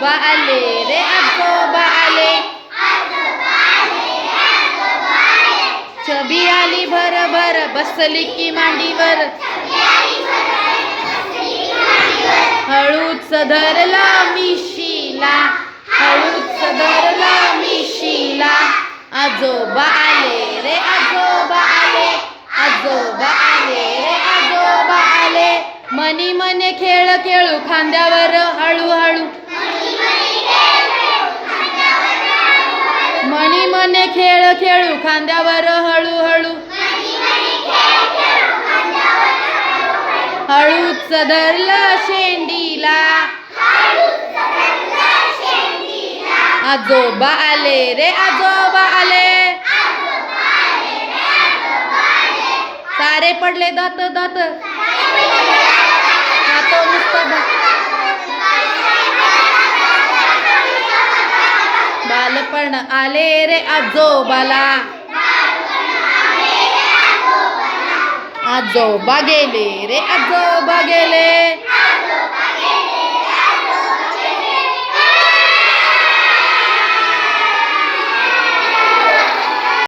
आजोबा आले रे आजोबा आले छबी आली भर भर बसली की मांडीवर हळूच धरला मिशीला हळूच धरला मिशीला आजोबा आले रे आजोबा आले आजोबा आले रे आजोबा आले मनी मने खेळ खेळू खांद्यावर हळूहळू खेळ खेळू खांद्यावर हळूहळू हळूच धरलं शेंडीला. आजोबा आले रे आजोबा आले. सारे पडले दात दात. बालपण आले रे आजोबाला. आजोबा गेले रे आजोबा गेले.